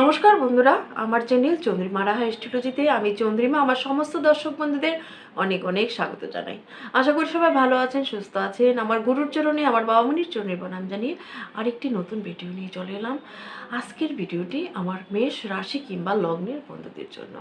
নমস্কার বন্ধুরা, আমার চ্যানেল চন্দ্রিমা রাহা স্ট্র্যাটেজিতে আমি চন্দ্রিমা, আমার সমস্ত দর্শক বন্ধুদের অনেক অনেক স্বাগত জানাই। আশা করি সবাই ভালো আছেন, সুস্থ আছেন। আমার গুরুর চরণে, আমার বাবা মনির চরণে প্রণাম জানিয়ে আরেকটি নতুন ভিডিও নিয়ে চলে এলাম। আজকের ভিডিওটি আমার মেষ রাশি কিংবা লগ্নের বন্ধুদের জন্য।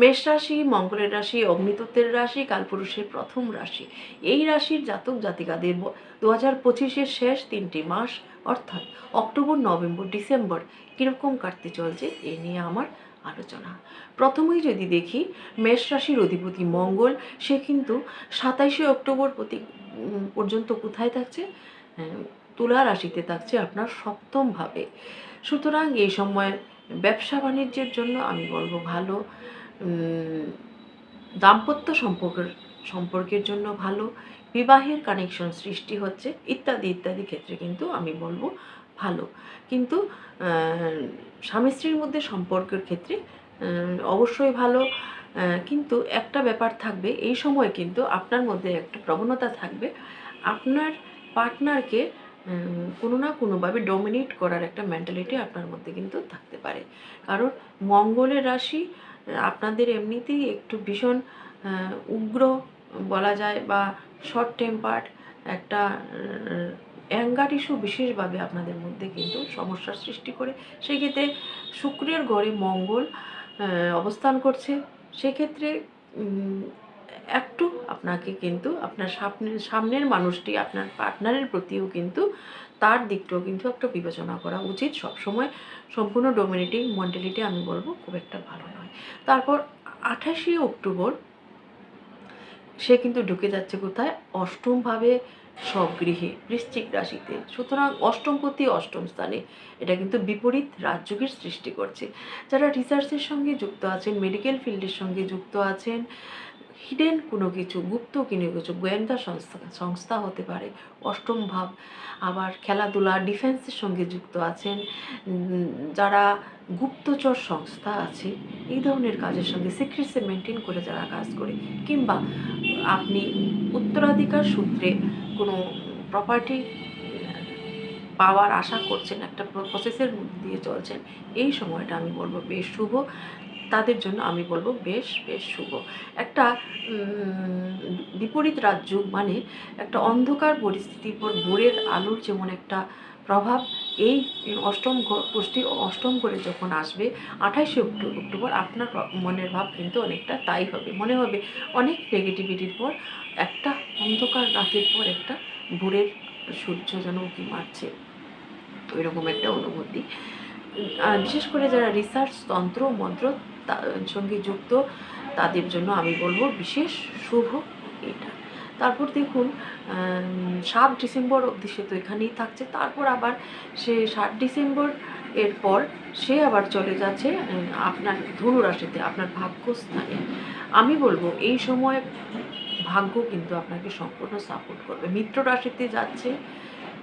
মেষ রাশি, মঙ্গলের রাশি, অগ্নিতত্ত্বের রাশি, কালপুরুষের প্রথম রাশি। এই রাশির জাতক জাতিকাদের দু হাজার পঁচিশের শেষ তিনটি মাস অর্থাৎ অক্টোবর নভেম্বর ডিসেম্বর কীরকম কাটতে চলছে এ নিয়ে আমার আলোচনা। প্রথমেই যদি দেখি মেষ রাশির অধিপতি মঙ্গল সে কিন্তু সাতাইশে অক্টোবর প্রতি পর্যন্ত কোথায় থাকছে? হ্যাঁ, তুলা রাশিতে থাকছে আপনার সপ্তমভাবে সুতরাং এই সময় ব্যবসা বাণিজ্যের জন্য আমি বলব ভালো দাম্পত্য সম্পর্কের সম্পর্কের জন্য ভালো বিবাহের কানেকশন সৃষ্টি হচ্ছে, ইত্যাদি ইত্যাদি ক্ষেত্রে কিন্তু আমি বলব ভালো। কিন্তু স্বামী স্ত্রীর মধ্যে সম্পর্কের ক্ষেত্রে অবশ্যই ভালো। কিন্তু একটা ব্যাপার থাকবে, এই সময় কিন্তু আপনার মধ্যে একটা প্রবণতা থাকবে, আপনার পার্টনারকে কোনো না কোনোভাবে ডমিনেট করার একটা মেন্টালিটি আপনার মধ্যে কিন্তু থাকতে পারে। কারণ মঙ্গলের রাশি আপনাদের এমনিতেই একটু ভীষণ উগ্র বলা যায় বা শর্ট টেম্পার্ড একটা অ্যাঙ্গার ইস্যু বিশেষভাবে আপনাদের মধ্যে কিন্তু সমস্যার সৃষ্টি করে। সেই ক্ষেত্রে শুক্রের ঘরে মঙ্গল অবস্থান করছে। সেক্ষেত্রে একটু আপনাকে কিন্তু আপনার সামনের সামনের মানুষটি, আপনার পার্টনারের প্রতিও কিন্তু তার দিকটাও কিন্তু একটা বিবেচনা করা উচিত। সবসময় সম্পূর্ণ ডোমিনেটিং মেন্টালিটি আমি বলব খুব একটা ভালো নয়। তারপর আঠাশে অক্টোবর সে কিন্তু ঢুকে যাচ্ছে কোথায়? অষ্টমভাবে স্বগৃহে, বৃশ্চিক রাশিতে। সুতরাং অষ্টম প্রতি অষ্টম স্থানে এটা কিন্তু বিপরীত রাজযোগের সৃষ্টি করছে। যারা রিসার্চের সঙ্গে যুক্ত আছেন মেডিকেল ফিল্ডের সঙ্গে যুক্ত আছেন হিডেন কোনো কিছু, গুপ্ত কোনো কিছু গোয়েন্দা সংস্থা সংস্থা হতে পারে, অষ্টম ভাব। আবার খেলাধুলা ডিফেন্সের সঙ্গে যুক্ত আছেন যারা গুপ্তচর সংস্থা আছে, এই ধরনের কাজের সঙ্গে সিক্রেটসে মেনটেন করে যারা কাজ করে। কিংবা আপনি উত্তরাধিকার সূত্রে কোনো প্রপার্টি পাওয়ার আশা করছেন, একটা প্রসেসের মধ্যে দিয়ে চলছেন, এই সময়টা আমি বলব বেশ শুভ। তাদের জন্য আমি বলব বেশ বেশ শুভ। একটা বিপরীত রাজ্য মানে একটা অন্ধকার পরিস্থিতির পর ভোরের আলোর যেমন একটা প্রভাব, এই অষ্টম গোষ্ঠী অষ্টম করে যখন আসবে, আঠাশে অক্টোবর আপনার মনের ভাব কিন্তু অনেকটা তাই হবে। মনে হবে অনেক নেগেটিভিটির পর, একটা অন্ধকার রাতের পর একটা ভোরের সূর্য যেন উঁকি মারছে। ওইরকম একটা অনুভূতি। বিশেষ করে যারা রিসার্চ তন্ত্র, মন্ত্র সঙ্গে যুক্ত তাদের জন্য আমি বলব বিশেষ শুভ এটা। তারপর দেখুন সাত ডিসেম্বর অবধি সে তো এখানেই থাকছে। তারপর আবার সে সাত ডিসেম্বর এরপর সে আবার চলে যাচ্ছে আপনার ধনু রাশিতে আপনার ভাগ্যস্থানে। আমি বলব এই সময় ভাগ্য কিন্তু আপনাকে সম্পূর্ণ সাপোর্ট করবে। মিত্র রাশিতে যাচ্ছে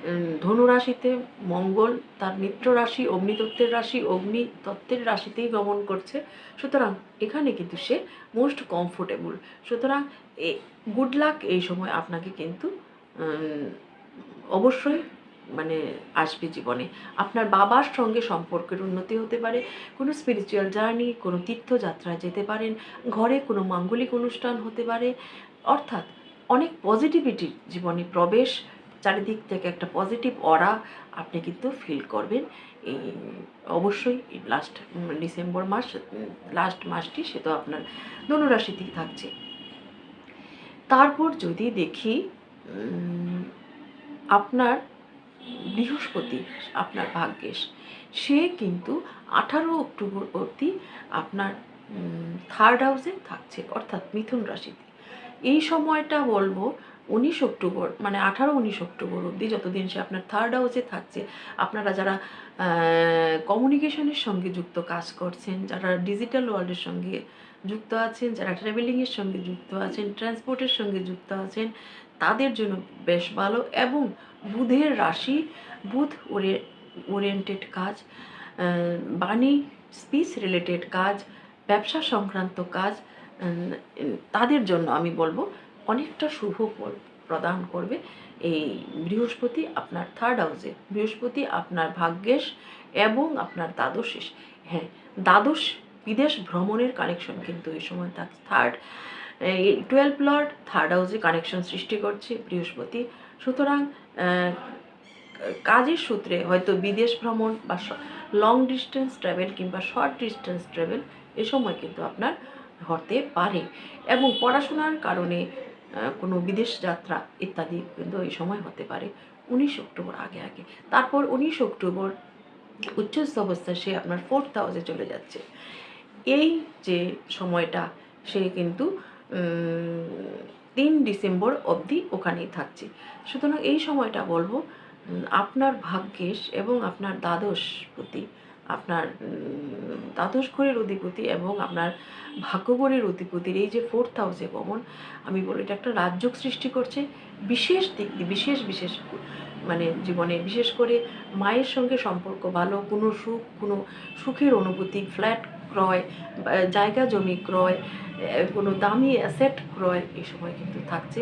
উম, ধনু রাশিতে মঙ্গল তার মিত্র রাশি অগ্নিতত্ত্বের রাশি অগ্নি তত্ত্বের রাশিতেই গমন করছে। সুতরাং এখানে কিন্তু সে মোস্ট কমফোর্টেবল সুতরাং এ গুড লাক এই সময় আপনাকে কিন্তু অবশ্যই মানে আসবে জীবনে। আপনার বাবার সঙ্গে সম্পর্কের উন্নতি হতে পারে কোনো স্পিরিচুয়াল জার্নি কোনো তীর্থযাত্রায় যেতে পারেন ঘরে কোনো মাঙ্গলিক অনুষ্ঠান হতে পারে। অর্থাৎ অনেক পজিটিভিটি জীবনে প্রবেশ চারিদিক থেকে একটা পজিটিভ অরা আপনি কিন্তু ফিল করবেন। এই অবশ্যই লাস্ট ডিসেম্বর মাস লাস্ট মাসটি সে তো আপনার ধনুরাশিতেই থাকছে। তারপর যদি দেখি আপনার বৃহস্পতি, আপনার ভাগ্যেশ, সে কিন্তু আঠারো অক্টোবর অবধি আপনার থার্ড হাউসে থাকছে, অর্থাৎ মিথুন রাশিতে। এই সময়টা বলব উনিশ অক্টোবর মানে আঠারো উনিশ অক্টোবর অবধি যতদিন সে আপনার থার্ড হাউসে থাকছে, আপনারা যারা কমিউনিকেশনের সঙ্গে যুক্ত কাজ করছেন, যারা ডিজিটাল ওয়ার্ল্ডের সঙ্গে যুক্ত আছেন, যারা ট্রাভেলিংয়ের সঙ্গে যুক্ত আছেন ট্রান্সপোর্টের সঙ্গে যুক্ত আছেন, তাদের জন্য বেশ ভালো এবং বুধের রাশি, বুধ ওরে ওরিয়েন্টেড কাজ বাণী স্পিচ রিলেটেড কাজ, ব্যবসা সংক্রান্ত কাজ তাদের জন্য আমি বলব অনেকটা শুভ ফল প্রদান করবে। এই বৃহস্পতি আপনার থার্ড হাউসে বৃহস্পতি আপনার ভাগ্যেশ এবং আপনার দ্বাদশেষ হ্যাঁ দ্বাদশ বিদেশ ভ্রমণের কানেকশন কিন্তু এই সময় থাকছে থার্ড এই টুয়েলভ লর্ড থার্ড হাউসে কানেকশন সৃষ্টি করছে বৃহস্পতি। সুতরাং কাজের সূত্রে হয়তো বিদেশ ভ্রমণ বা লং ডিস্টেন্স ট্রাভেল কিংবা শর্ট ডিস্টেন্স ট্রাভেল এ সময় কিন্তু আপনার হতে পারে। এবং পড়াশোনার কারণে কোনো বিদেশ যাত্রা ইত্যাদি কিন্তু এই সময় হতে পারে, উনিশ অক্টোবর আগে আগে। তারপর উনিশ অক্টোবর উচ্চস্থ অবস্থায় সে আপনার ফোর্থ হাউসে চলে যাচ্ছে। এই যে সময়টা সে কিন্তু তিন ডিসেম্বর অবধি ওখানেই থাকছে। সুতরাং এই সময়টা বলব আপনার ভাগ্যেশ এবং আপনার দ্বাদশপতি আপনার দ্বাদশ ঘরের অধিপতি এবং আপনার ভাগ্যগরের অধিপতির এই যে ফোর্থ হাউসে গমন, আমি বলি এটা একটা রাজযোগ সৃষ্টি করছে। বিশেষ দিক, বিশেষ বিশেষ মানে জীবনে বিশেষ করে মায়ের সঙ্গে সম্পর্ক ভালো, কোনো সুখ, কোনো সুখের অনুভূতি ফ্ল্যাট ক্রয় জায়গা জমি ক্রয় কোনো দামি অ্যাসেট ক্রয় এই সময় কিন্তু থাকছে।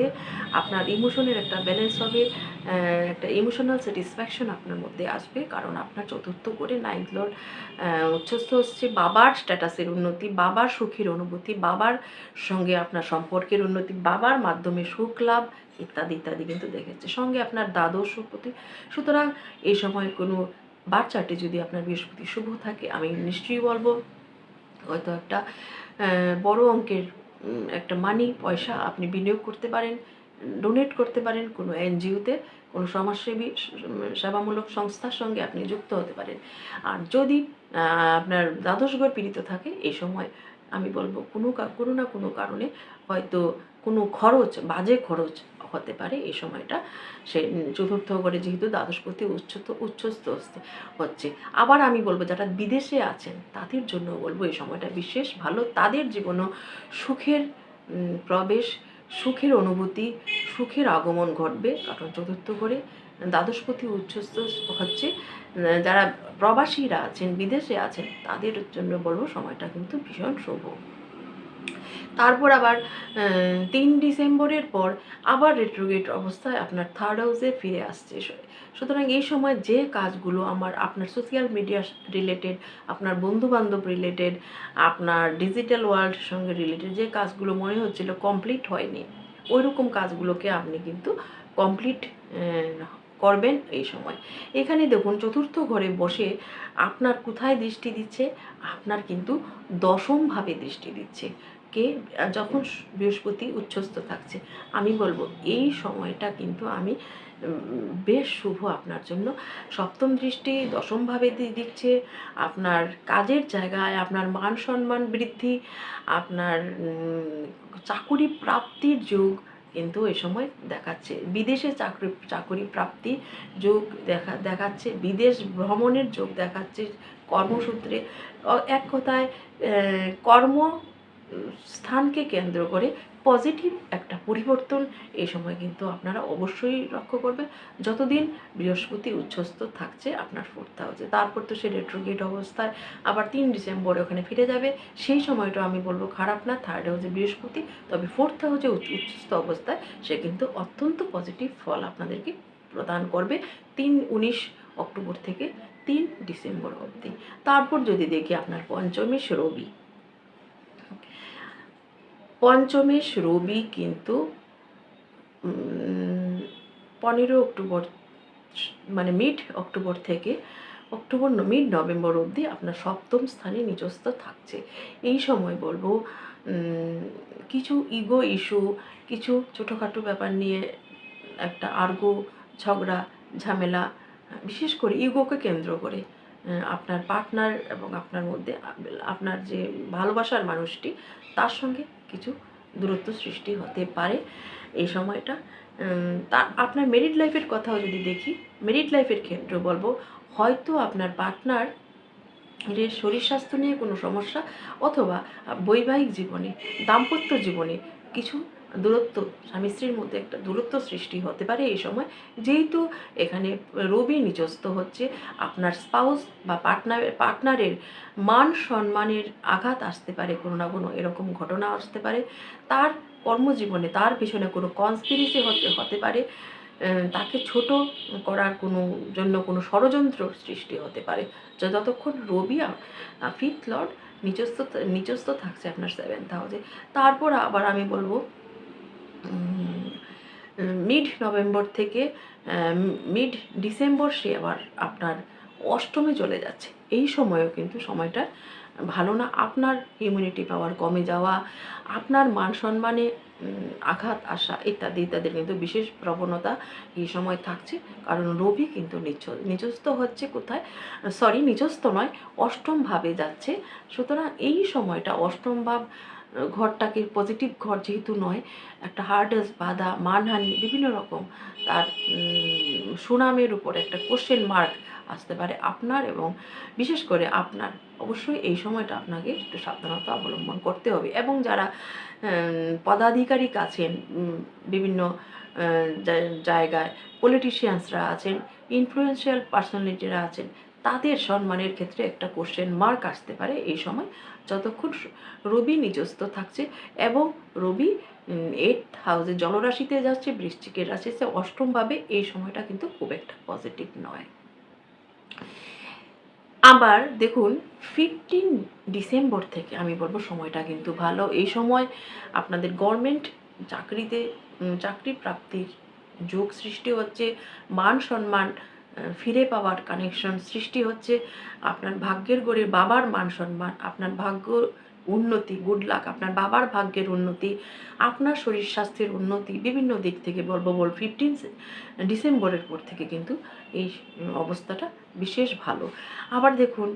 আপনার ইমোশনের একটা ব্যালেন্স হবে একটা ইমোশনাল স্যাটিসফ্যাকশন আপনার মধ্যে আসবে। কারণ আপনার চতুর্থ করে নাইন্থ লর্ড উচ্চস্থ হচ্ছে, বাবার স্ট্যাটাসের উন্নতি, বাবার সুখের অনুভূতি, বাবার সঙ্গে আপনার সম্পর্কের উন্নতি, বাবার মাধ্যমে সুখ লাভ, ইত্যাদি ইত্যাদি কিন্তু দেখেছে। সঙ্গে আপনার দ্বাদশ প্রতি সুতরাং এই সময় কোনো বার চার্টে যদি আপনার বৃহস্পতি শুভ থাকে, আমি নিশ্চয়ই বলব হয়তো একটা বড় অঙ্কের একটা মানি পয়সা আপনি বিনিয়োগ করতে পারেন ডোনেট করতে পারেন কোনো এনজিওতে কোনো সমাজসেবী, সেবামূলক সংস্থার সঙ্গে আপনি যুক্ত হতে পারেন। আর যদি আপনার দ্বাদশ ঘর পীড়িত থাকে, এই সময় আমি বলব কোনো কোনো না কোনো কারণে হয়তো কোনো খরচ, বাজে খরচ হতে পারে এই সময়টা। সে চতুর্থ ঘরে যেহেতু দ্বাদশপতি উচ্চত, উচ্চস্থ হচ্ছে- হচ্ছে। আবার আমি বলব, যারা বিদেশে আছেন, তাদের জন্য বলব এই সময়টা বিশেষ ভালো। তাদের জীবনও সুখের প্রবেশ, সুখের অনুভূতি, সুখের আগমন ঘটবে। কারণ চতুর্থ ঘরে দ্বাদশপতি উচ্চস্থ হচ্ছে। যারা প্রবাসীরা আছেন, বিদেশে আছেন, তাদের জন্য বলব সময়টা কিন্তু ভীষণ শুভ। তারপর আবার তিন ডিসেম্বরের পর আবার রেট্রোগেট অবস্থায় আপনার থার্ড হাউসে ফিরে আসছে। সুতরাং এই সময় যে কাজগুলো আমার, আপনার সোশ্যাল মিডিয়া রিলেটেড আপনার বন্ধু বান্ধব রিলেটেড আপনার ডিজিটাল ওয়ার্ল্ড সঙ্গে রিলেটেড যে কাজগুলো মনে হচ্ছিল কমপ্লিট হয়নি ওই রকম কাজগুলোকে আপনি কিন্তু কমপ্লিট করবেন এই সময়। এখানে দেখুন, চতুর্থ ঘরে বসে আপনার কোথায় দৃষ্টি দিচ্ছে? আপনার কিন্তু দশমভাবে দৃষ্টি দিচ্ছে। কে যখন বৃহস্পতি উচ্চস্থ থাকছে। আমি বলব, এই সময়টা কিন্তু আমি বেশ শুভ আপনার জন্য। সপ্তম দৃষ্টি দশমভাবে দিচ্ছে। আপনার কাজের জায়গায় আপনার মান সম্মান বৃদ্ধি, আপনার চাকুরি প্রাপ্তির যোগ কিন্তু এ সময় দেখাচ্ছে। বিদেশে চাকরি চাকরি প্রাপ্তি যোগ দেখা, দেখাচ্ছে। বিদেশ ভ্রমণের যোগ দেখাচ্ছে কর্মসূত্রে। এক কথায় কর্ম স্থানকে কেন্দ্র করে পজিটিভ একটা পরিবর্তন এই সময় কিন্তু আপনারা অবশ্যই লক্ষ্য করবেন। যতদিন বৃহস্পতি উচ্ছ্বস্ত থাকছে, আপনার ফোর্থ হাউসে তারপর তো সে রেট্রোগেট অবস্থায় আবার তিন ডিসেম্বরে ওখানে ফিরে যাবে। সেই সময়টা আমি বলব খারাপ না থার্ড হাউসে বৃহস্পতি, তবে ফোর্থ হাউসে উচ্ছ্বস্ত অবস্থায় সে কিন্তু অত্যন্ত পজিটিভ ফল আপনাদেরকে প্রদান করবে তিন উনিশ অক্টোবর থেকে তিন ডিসেম্বর অবধি। তারপর যদি দেখি আপনার পঞ্চমেশ রবি পঞ্চমেশ রবি কিন্তু পনেরো অক্টোবর মানে মিড অক্টোবর থেকে অক্টোবর মিড নভেম্বর অবধি আপনার সপ্তম স্থানে নিজস্ব থাকছে। এই সময় বলব কিছু ইগো ইস্যু কিছু ছোটোখাটো ব্যাপার নিয়ে একটা আর্গো ঝগড়া, ঝামেলা, বিশেষ করে ইগোকে কেন্দ্র করে। আপনার পার্টনার এবং আপনার মধ্যে আপনার যে ভালোবাসার মানুষটি তার সঙ্গে কিছু দূরত্ব সৃষ্টি হতে পারে। এই সময়টা উম, তা আপনার মেরিড লাইফের কথাও যদি দেখি মেরিড লাইফের ক্ষেত্রে বলব হয়তো আপনার পার্টনার এর শরীর স্বাস্থ্য নিয়ে কোনো সমস্যা অথবা বৈবাহিক জীবনে দাম্পত্য জীবনে কিছু দূরত্ব, স্বামী স্ত্রীর মধ্যে একটা দূরত্ব সৃষ্টি হতে পারে এই সময়। যেহেতু এখানে রবি নিচস্ত হচ্ছে, আপনার স্পাউস বা পার্টনার পার্টনারের মান সম্মানের আঘাত আসতে পারে, কোনো না কোনো এরকম ঘটনা আসতে পারে। তার কর্মজীবনে, তার পিছনে কোনো কনস্পিরেসি হতে হতে পারে। তাকে ছোট করার কোনো, জন্য কোনো ষড়যন্ত্র সৃষ্টি হতে পারে। যতক্ষণ রবি ফিফথ লর্ড নিজস্ব নিজস্ব থাকছে আপনার সেভেন্থ হাউসে তারপর আবার আমি বলব মিড নভেম্বর থেকে মিড ডিসেম্বর সে আবার আপনার অষ্টমে চলে যাচ্ছে। এই সময়ও কিন্তু সময়টা ভালো না। আপনার ইমিউনিটি পাওয়ার কমে যাওয়া, আপনার মান সম্মানে আঘাত আসা ইত্যাদি ইত্যাদি কিন্তু বিশেষ প্রবণতা এই সময় থাকছে। কারণ রবি কিন্তু নিচ নিজস্ব হচ্ছে কোথায়? সরি নিজস্ব নয়, অষ্টম ভাবে যাচ্ছে। সুতরাং এই সময়টা অষ্টম ভাব ঘরটাকে পজিটিভ ঘর যেহেতু নয়, একটা হার্ডেস বাধা, মানহানি, বিভিন্ন রকম, তার সুনামের উপর একটা কোশ্চেন মার্ক আসতে পারে আপনার এবং বিশেষ করে আপনার। অবশ্যই এই সময়টা আপনাকে একটু সাবধানতা অবলম্বন করতে হবে এবং যারা পদাধিকারিক আছেন বিভিন্ন জায়গায় পলিটিশিয়ানসরা আছেন ইনফ্লুয়েন্সিয়াল পার্সোনালিটিরা আছেন তাদের সম্মানের ক্ষেত্রে একটা কোশ্চেন মার্ক আসতে পারে এই সময়। যতক্ষণ রবি নিজস্ব থাকছে এবং রবি এইট হাউসে জলরাশিতে যাচ্ছে, বৃশ্চিকের রাশিতে অষ্টমভাবে, এই সময়টা কিন্তু খুব একটা পজিটিভ নয়। আবার দেখুন ফিফটিন ডিসেম্বর থেকে আমি বলব সময়টা কিন্তু ভালো। এই সময় আপনাদের গভর্নমেন্ট চাকরিতে চাকরি প্রাপ্তির যোগ সৃষ্টি হচ্ছে, মান সম্মান ফিরে পাওয়ার কানেকশন সৃষ্টি হচ্ছে আপনার ভাগ্যের গড়ে বাবার মান সম্মান, আপনার ভাগ্য উন্নতি গুড লাক আপনার বাবার ভাগ্যের উন্নতি, আপনার শরীর স্বাস্থ্যের উন্নতি, বিভিন্ন দিক থেকে বলব বল ফিফটিন ডিসেম্বরের পর থেকে কিন্তু এই অবস্থাটা বিশেষ ভালো। আবার দেখুন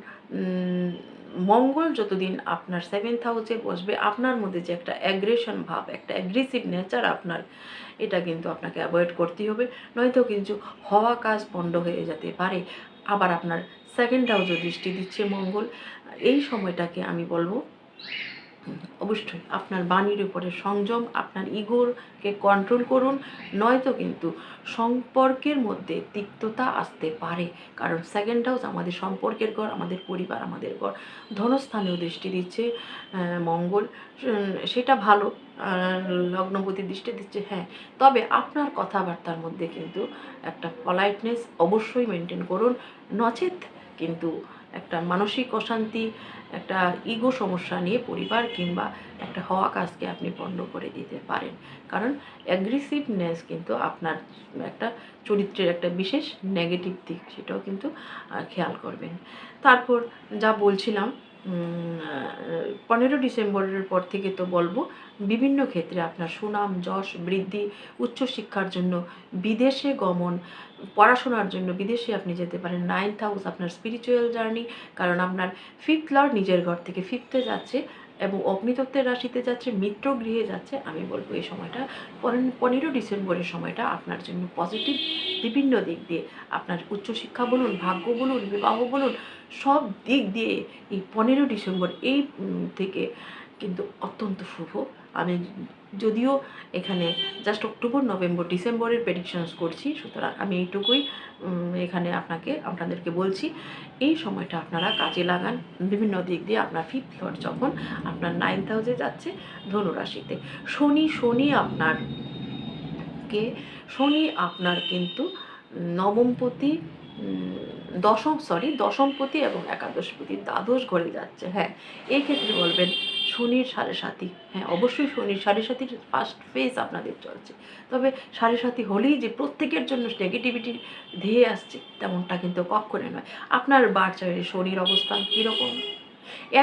মঙ্গল যতদিন আপনার সেভেন্থ হাউসে বসবে, আপনার মধ্যে যে একটা অ্যাগ্রেশন ভাব, একটা অ্যাগ্রেসিভ নেচার আপনার, এটা কিন্তু আপনাকে অ্যাভয়েড করতেই হবে। নয়তো কিন্তু হওয়া কাজ বন্ধ হয়ে যেতে পারে। আবার আপনার সেকেন্ড হাউসও দৃষ্টি দিচ্ছে মঙ্গল। এই সময়টাকে আমি বলব অবশ্যই আপনার বাণীর উপরে সংযম, আপনার ইগোরকে কন্ট্রোল করুন, নয়তো কিন্তু সম্পর্কের মধ্যে তিক্ততা আসতে পারে। কারণ সেকেন্ড হাউস আমাদের সম্পর্কের ঘর, আমাদের পরিবার, আমাদের ঘর। ধনস্থানেও দৃষ্টি দিচ্ছে মঙ্গল। সেটা ভালো লগ্নপতি দৃষ্টি দিচ্ছে হ্যাঁ। তবে আপনার কথাবার্তার মধ্যে কিন্তু একটা পলাইটনেস অবশ্যই মেনটেন করুন। নচেত কিন্তু একটা মানসিক অশান্তি, একটা ইগো সমস্যা নিয়ে পরিবার কিংবা একটা হওয়া কাজকে আপনি বন্ধ করে দিতে পারেন। কারণ অ্যাগ্রেসিভনেস কিন্তু আপনার একটা চরিত্রের একটা বিশেষ নেগেটিভ দিক, সেটাও কিন্তু খেয়াল করবেন। তারপর যা বলছিলাম পনেরো ডিসেম্বরের পর থেকে তো বলব বিভিন্ন ক্ষেত্রে আপনার সুনাম, যশ, বৃদ্ধি, উচ্চশিক্ষার জন্য বিদেশে গমন, পড়াশোনার জন্য বিদেশে আপনি যেতে পারেন। নাইন্থ হাউস আপনার স্পিরিচুয়াল জার্নি কারণ আপনার ফিফথ লর্ড নিজের ঘর থেকে ফিফথে যাচ্ছে এবং অগ্নিতত্ত্বের রাশিতে যাচ্ছে, মিত্র গৃহে যাচ্ছে। আমি বলব এই সময়টা পনেরো- পনেরো ডিসেম্বরের সময়টা আপনার জন্য পজিটিভ বিভিন্ন দিক দিয়ে আপনার উচ্চশিক্ষা বলুন, ভাগ্য বলুন, বিবাহ বলুন, সব দিক দিয়ে এই পনেরো ডিসেম্বর এই থেকে কিন্তু অত্যন্ত শুভ। আমি যদিও এখানে জাস্ট অক্টোবর নভেম্বর ডিসেম্বরের প্রেডিকশনস করছি, সুতরাং আমি এইটুকুই এখানে আপনাকে, আপনাদেরকে বলছি, এই সময়টা আপনারা কাজে লাগান। বিভিন্ন দিক দিয়ে আপনার ফিফথ লর্ড যখন আপনার নাইন্থ হাউসে যাচ্ছে, ধনুরাশিতে। শনি শনি আপনার কে, শনি আপনার কিন্তু নবমপতি দশম সরি দশমপতি এবং একাদশপতি দ্বাদশ ঘরে যাচ্ছে। হ্যাঁ এই ক্ষেত্রে বলবেন শনির সাড়ে সাথী হ্যাঁ অবশ্যই শনির সাড়ে সাথীর ফার্স্ট ফেজ আপনাদের চলছে। তবে সাড়ে সাথী হলেই যে প্রত্যেকের জন্য নেগেটিভিটি ধেয়ে আসছে, তেমনটা কিন্তু কক্ষণে নয়। আপনার বাচ্চারে শনির অবস্থান কীরকম?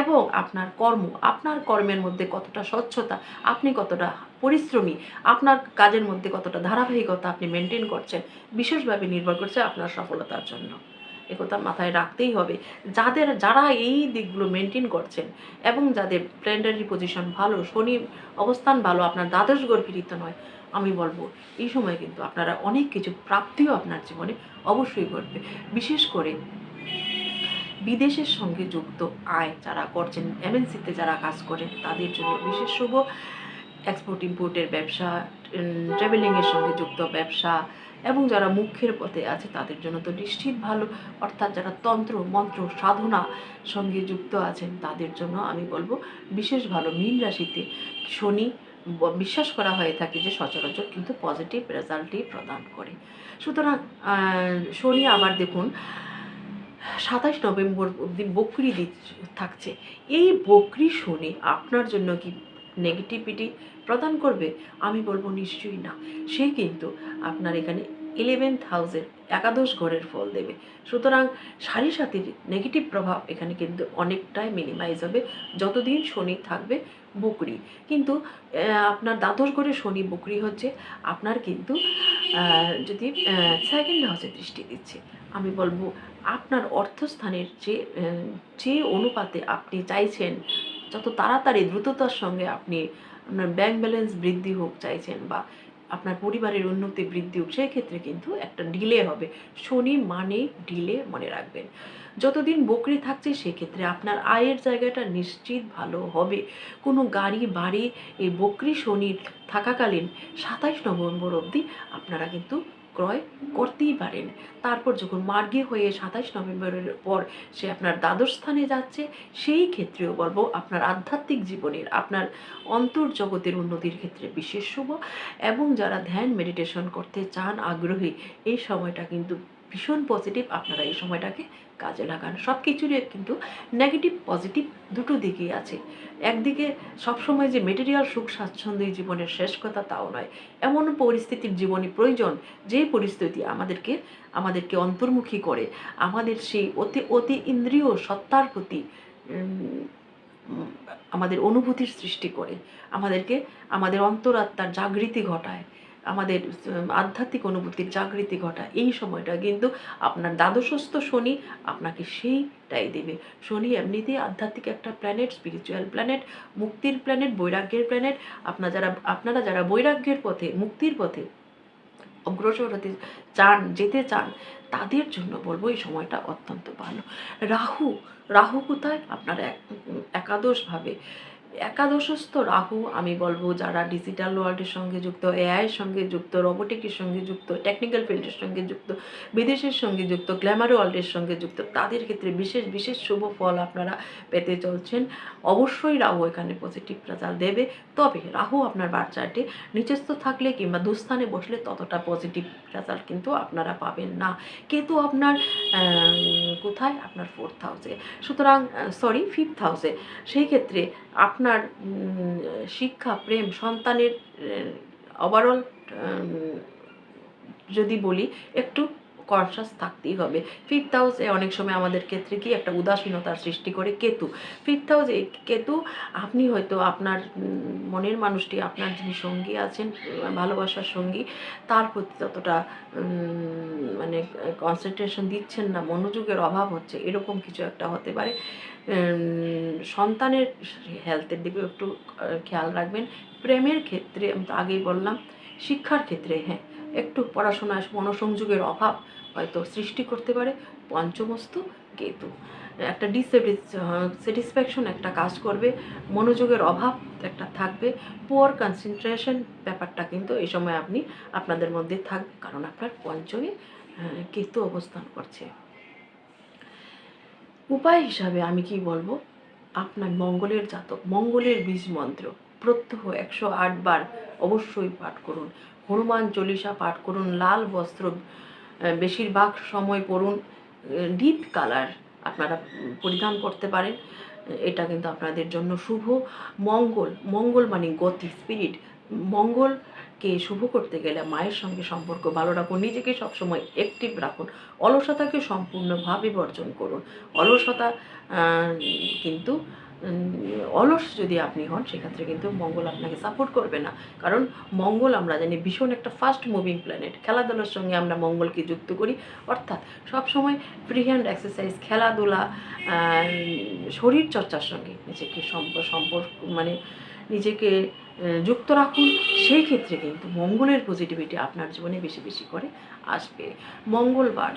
এবং আপনার কর্ম, আপনার কর্মের মধ্যে কতটা স্বচ্ছতা, আপনি কতটা পরিশ্রমী, আপনার কাজের মধ্যে কতটা ধারাবাহিকতা আপনি মেনটেন করছেন, বিশেষভাবে নির্ভর করছে আপনার সফলতার জন্য। একথা মাথায় রাখতেই হবে। যাদের, যারা এই দিকগুলো মেনটেন করছেন এবং যাদের প্ল্যান্ডারি পজিশন ভালো, শনি অবস্থান ভালো, আপনার দ্বাদশ গর্ভীরিত নয়, আমি বলব, এই সময় কিন্তু আপনারা অনেক কিছু প্রাপ্তিও আপনার জীবনে অবশ্যই ঘটবে। বিশেষ করে বিদেশের সঙ্গে যুক্ত আয় যারা করছেন এমএনসিতে যারা কাজ করেন, তাদের জন্য বিশেষ শুভ এক্সপোর্ট ইম্পোর্টের ব্যবসা ট্রাভেলিংয়ের সঙ্গে যুক্ত ব্যবসা এবং যারা মুখ্যের পথে আছে, তাদের জন্য তো নিশ্চিত ভালো। অর্থাৎ যারা তন্ত্র, মন্ত্র, সাধনা সঙ্গে যুক্ত আছেন, তাদের জন্য আমি বলব বিশেষ ভালো মীন রাশিতে শনি বিশ্বাস করা হয়ে থাকে যে সচরাচর কিন্তু পজিটিভ রেজাল্টই প্রদান করে। সুতরাং শনি আবার দেখুন, সাতাশ নভেম্বর অবধি বকরি থাকছে। এই বকরি শনি আপনার জন্য কি নেগেটিভিটি প্রদান করবে, আমি বলব নিশ্চয়ই না। সে কিন্তু আপনার এখানে ইলেভেন্থ হাউসের একাদশ ঘরের ফল দেবে। সুতরাং সারি সাথীর নেগেটিভ প্রভাব এখানে কিন্তু অনেকটাই মিনিমাইজ হবে। যতদিন শনি থাকবে, বকরি। কিন্তু আপনার দ্বাদশ ঘরে শনি, বকরি হচ্ছে, আপনার কিন্তু যদি সেকেন্ড হাউসে দৃষ্টি দিচ্ছে, আমি বলব আপনার অর্থস্থানের যে যে অনুপাতে আপনি চাইছেন যত তাড়াতাড়ি দ্রুততার সঙ্গে আপনি আপনার ব্যাংক ব্যালেন্স বৃদ্ধি হোক চাইছেন বা আপনার পরিবারের উন্নতি বৃদ্ধি হোক, সেক্ষেত্রে কিন্তু একটা ডিলে হবে। শনি মানে ডিলে মনে রাখবেন। যতদিন বকরি থাকছে, সেক্ষেত্রে আপনার আয়ের জায়গাটা নিশ্চিত ভালো হবে। কোনো গাড়ি, বাড়ি, এই বকরি শনির থাকাকালীন সাতাইশ নভেম্বর অবধি আপনারা কিন্তু ক্রয় করতেই পারেন। তারপর যখন মার্গী হয়ে সাতাইশ নভেম্বরের পর সে আপনার দ্বাদশ স্থানে যাচ্ছে, সেই ক্ষেত্রেও বলব আপনার আধ্যাত্মিক জীবনের, আপনার অন্তর্জগতের উন্নতির ক্ষেত্রে বিশেষ শুভ এবং যারা ধ্যান মেডিটেশন করতে চান, আগ্রহী, এই সময়টা কিন্তু ভীষণ পজিটিভ আপনারা এই সময়টাকে কাজে লাগান। সব কিছুরই কিন্তু নেগেটিভ পজিটিভ দুটো দিকেই আছে। একদিকে সবসময় যে মেটেরিয়াল সুখ স্বাচ্ছন্দ্য জীবনের শেষ কথা তাও নয়। এমন পরিস্থিতির জীবনে প্রয়োজন যে পরিস্থিতি আমাদেরকে আমাদেরকে অন্তর্মুখী করে। আমাদের সেই অতি অতি ইন্দ্রিয় সত্তার প্রতি আমাদের অনুভূতির সৃষ্টি করে। আমাদেরকে, আমাদের অন্তরাত্মার জাগৃতি ঘটায়। আমাদের আধ্যাত্মিক অনুভূতির জাগৃতি ঘটায় এই সময়টা কিন্তু আপনার দ্বাদশস্থ শনি আপনাকে সেইটাই দেবে। শনি এমনিতেই আধ্যাত্মিক একটা প্ল্যানেট স্পিরিচুয়াল প্ল্যানেট মুক্তির প্ল্যানেট বৈরাগ্যের প্ল্যানেট আপনার যারা, আপনারা যারা বৈরাগ্যের পথে, মুক্তির পথে অগ্রসর হতে চান, যেতে চান, তাদের জন্য বলব এই সময়টা অত্যন্ত ভালো। রাহু রাহু কোথায়? আপনার এক- একাদশভাবে। একাদশস্থ রাহু, আমি বলব যারা ডিজিটাল ওয়ার্ল্ডের সঙ্গে যুক্ত এআইয়ের সঙ্গে যুক্ত রোবোটিকের সঙ্গে যুক্ত টেকনিক্যাল ফিল্ডের সঙ্গে যুক্ত, বিদেশের সঙ্গে যুক্ত গ্ল্যামার ওয়ার্ল্ডের সঙ্গে যুক্ত, তাদের ক্ষেত্রে বিশেষ বিশেষ শুভ ফল আপনারা পেতে চলছেন। অবশ্যই রাহু এখানে পজিটিভ রেজাল্ট দেবে। তবে রাহু আপনার বাচ্চাটি নিচস্থ থাকলে কিংবা দুস্থানে বসলে ততটা পজিটিভ রেজাল্ট কিন্তু আপনারা পাবেন না। কিন্তু আপনার কোথায়? আপনার ফোর্থ হাউসে সুতরাং সরি ফিফথ হাউসে সেই ক্ষেত্রে আপনার শিক্ষা, প্রেম, সন্তানের ওভারঅল যদি বলি, একটু কনসাস থাকতেই হবে। ফিফথ হাউসে অনেক সময় আমাদের ক্ষেত্রে কি একটা উদাসীনতার সৃষ্টি করে কেতু। ফিফথ হাউসে কেতু, আপনি হয়তো আপনার মনের মানুষটি, আপনার যিনি সঙ্গী আছেন, ভালোবাসার সঙ্গী, তার প্রতি ততটা মানে কনসেন্ট্রেশন দিচ্ছেন না, মনোযোগের অভাব হচ্ছে, এরকম কিছু একটা হতে পারে। সন্তানের হেলথের দিকে একটু খেয়াল রাখবেন। প্রেমের ক্ষেত্রে, আমি তো আগেই বললাম, শিক্ষার ক্ষেত্রে হ্যাঁ একটু পড়াশোনায় মনোসংযোগের অভাব হয়তো সৃষ্টি করতে পারে, পঞ্চমস্তু কেতু। একটা ডিসস্যাটিসফ্যাকশন একটা কাজ করবে, মনোযোগের অভাব একটা থাকবে পুয়ার কনসেন্ট্রেশন ব্যাপারটা কিন্তু এই সময় আপনি আপনাদের মধ্যে থাকবে, কারণ আপনার পঞ্চমে কেতু অবস্থান করছে। উপায় হিসাবে আমি কি বলব? আপনার মঙ্গলের জাতক, মঙ্গলের বীজ মন্ত্র, প্রত্যহ একশো আট বার অবশ্যই পাঠ করুন। হনুমান চল্লিশা পাঠ করুন, লাল বস্ত্র বেশিরভাগ সময় পরুন ডিপ কালার আপনারা পরিধান করতে পারেন। এটা কিন্তু আপনাদের জন্য শুভ। মঙ্গল মঙ্গল মানে গতি স্পিরিট মঙ্গলকে শুভ করতে গেলে মায়ের সঙ্গে সম্পর্ক ভালো রাখুন, নিজেকে সবসময় অ্যাক্টিভ রাখুন, অলসতাকে সম্পূর্ণভাবে বর্জন করুন। অলসতা কিন্তু অলস যদি আপনি হন, সেক্ষেত্রে কিন্তু মঙ্গল আপনাকে সাপোর্ট করবে না। কারণ মঙ্গল আমরা জানি ভীষণ একটা ফাস্ট মুভিং প্ল্যানেট খেলাধুলার সঙ্গে আমরা মঙ্গলকে যুক্ত করি। অর্থাৎ সবসময় ফ্রি হ্যান্ড এক্সারসাইজ খেলাধুলা শরীর চর্চার সঙ্গে নিজেকে সম্প- সম্পর্ক মানে নিজেকে যুক্ত রাখুন। সেই ক্ষেত্রে কিন্তু মঙ্গলের পজিটিভিটি আপনার জীবনে বেশি বেশি করে আসবে। মঙ্গলবার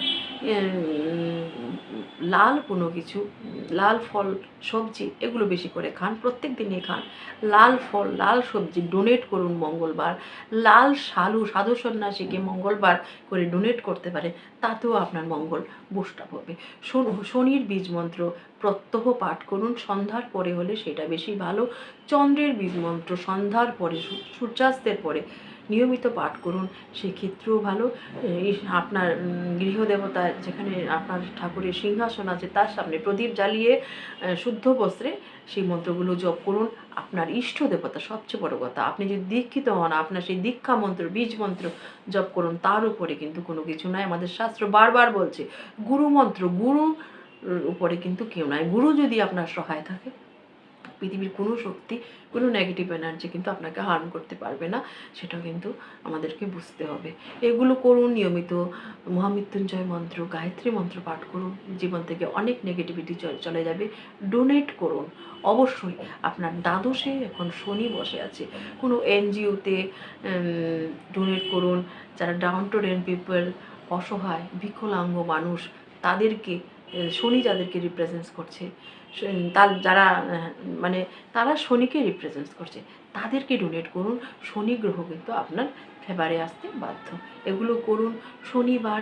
লাল কোনো কিছু, লাল ফল, সবজি এগুলো বেশি করে খান, প্রত্যেক দিনই খান। লাল ফল, লাল সবজি ডোনেট করুন মঙ্গলবার। লাল সালু, সাধু সন্ন্যাসীকে মঙ্গলবার করে ডোনেট করতে পারে, তাতেও আপনার মঙ্গল বুস্টাপ হবে। শন- শনির বীজ মন্ত্র প্রত্যহ পাঠ করুন। সন্ধ্যার পরে হলে সেটা বেশি ভালো। চন্দ্রের বীজ মন্ত্র সন্ধ্যা সন্ধ্যার পরে সূর্যাস্তের পরে নিয়মিত পাঠ করুন। সেক্ষেত্রেও ভালো। আপনার গৃহদেবতা যেখানে আপনার ঠাকুরের সিংহাসন আছে, তার সামনে প্রদীপ জ্বালিয়ে শুদ্ধ বস্ত্রে সেই মন্ত্রগুলো জপ করুন। আপনার ইষ্ট দেবতা সবচেয়ে বড় কথা। আপনি যদি দীক্ষিত হন, আপনার সেই দীক্ষা মন্ত্র, বীজ মন্ত্র জপ করুন, তার উপরে কিন্তু কোনো কিছু নাই। আমাদের শাস্ত্র বারবার বলছে, গুরু মন্ত্র, গুরু উপরে কিন্তু কেউ নাই। গুরু যদি আপনার সহায় থাকে পৃথিবীর কোনো শক্তি, কোনো নেগেটিভ এনার্জি কিন্তু আপনাকে হার্ম করতে পারবে না। সেটা কিন্তু আমাদেরকে বুঝতে হবে। এগুলো করুন, নিয়মিত মহামৃত্যুঞ্জয় মন্ত্র, গায়ত্রী মন্ত্র পাঠ করুন। জীবন থেকে অনেক নেগেটিভিটি চলে যাবে। ডোনেট করুন। অবশ্যই আপনার দ্বাদশে এখন শনি বসে আছে। কোনো এনজিওতে ডোনেট করুন। যারা ডাউন টু ডেন পিপল অসহায়, বিকলাঙ্গ মানুষ, তাদেরকে, শনি যাদেরকে রিপ্রেজেন্ট করছে তার যারা মানে তারা শনিকে রিপ্রেজেন্ট করছে, তাদেরকে ডোনেট করুন। শনি গ্রহ কিন্তু আপনার ফেভারে আসতে বাধ্য। এগুলো করুন। শনিবার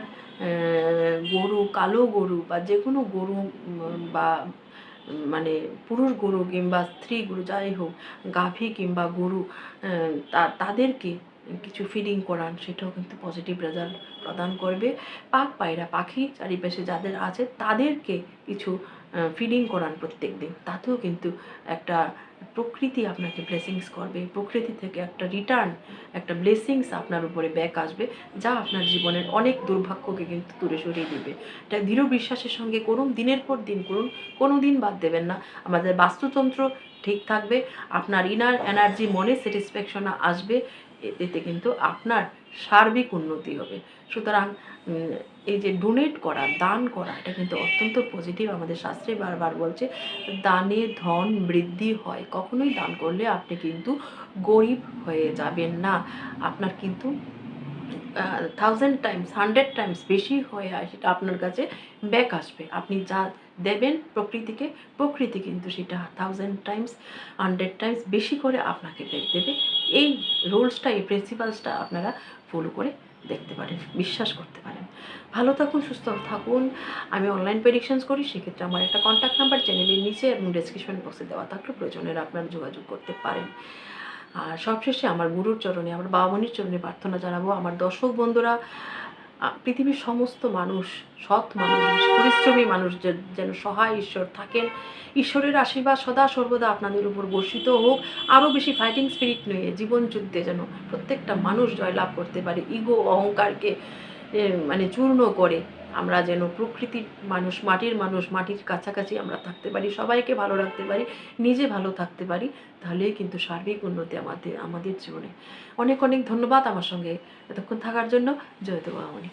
গরু, কালো গরু বা যে কোনো গরু বা মানে পুরুষ গরু কিংবা স্ত্রী গরু যাই হোক, গাভী কিংবা গরু তাদেরকে কিছু ফিডিং করান, সেটাও কিন্তু পজিটিভ রেজাল্ট প্রদান করবে। পাক পায়রা, পাখি চারিপাশে যাদের আছে, তাদেরকে কিছু ফিডিং করান প্রত্যেক দিন তাতেও কিন্তু একটা প্রকৃতি আপনাকে ব্লেসিংস করবে। প্রকৃতি থেকে একটা রিটার্ন একটা ব্লেসিংস আপনার উপরে ব্যাক আসবে, যা আপনার জীবনের অনেক দুর্ভাগ্যকে কিন্তু দূরে সরিয়ে দেবে। এটা দৃঢ় বিশ্বাসের সঙ্গে করুন, দিনের পর দিন করুন, কোনো দিন বাদ দেবেন না। আমাদের বাস্তুতন্ত্র ঠিক থাকবে, আপনার ইনার এনার্জি মনে স্যাটিসফ্যাকশন আসবে এতে কিন্তু আপনার সার্বিক উন্নতি হবে। সুতরাং এই যে ডোনেট করা, দান করা, এটা কিন্তু অত্যন্ত পজিটিভ আমাদের শাস্ত্রে বারবার বলছে, দানে ধন বৃদ্ধি হয়, কখনোই দান করলে আপনি কিন্তু গরিব হয়ে যাবেন না। আপনার কিন্তু থাউজেন্ড টাইমস হান্ড্রেড টাইমস বেশি হয়ে সেটা আপনার কাছে ব্যাক আসবে। আপনি যা দেবেন প্রকৃতিকে, প্রকৃতি কিন্তু সেটা থাউজেন্ড টাইমস হান্ড্রেড টাইমস বেশি করে আপনাকে ব্যাক দেবে। এই রুলসটা এই প্রিন্সিপালসটা আপনারা ফলো করে দেখতে পারেন, বিশ্বাস করতে পারেন। ভালো থাকুন, সুস্থ থাকুন। আমি অনলাইন প্রেডিকশনস করি, সেক্ষেত্রে আমার একটা কন্ট্যাক্ট নাম্বার চ্যানেলের নিচে এবং ডেসক্রিপশন বক্সে দেওয়া থাকলে প্রয়োজনের আপনারা যোগাযোগ করতে পারেন। আর সবশেষে আমার গুরুর চরণে, আমার বাবামণির চরণে প্রার্থনা জানাব। আমার দর্শক বন্ধুরা পৃথিবীর সমস্ত মানুষ, সৎ মানুষ, পরিশ্রমী মানুষ যেন সহায় ঈশ্বর থাকেন, ঈশ্বরের আশীর্বাদ সদা সর্বদা আপনাদের উপর বর্ষিত হোক। আরও বেশি ফাইটিং স্পিরিট নিয়ে জীবন যুদ্ধে যেন প্রত্যেকটা মানুষ জয়লাভ করতে পারে। ইগো অহংকারকে মানে চূর্ণ করে। আমরা যেন প্রকৃতির মানুষ, মাটির মানুষ, মাটির কাছাকাছি আমরা থাকতে পারি, সবাইকে ভালো রাখতে পারি, নিজে ভালো থাকতে পারি, তাহলেই কিন্তু সার্বিক উন্নতি আমাদের আমাদের জীবনে। অনেক অনেক ধন্যবাদ আমার সঙ্গে এতক্ষণ থাকার জন্য। জয়ত বাবামণি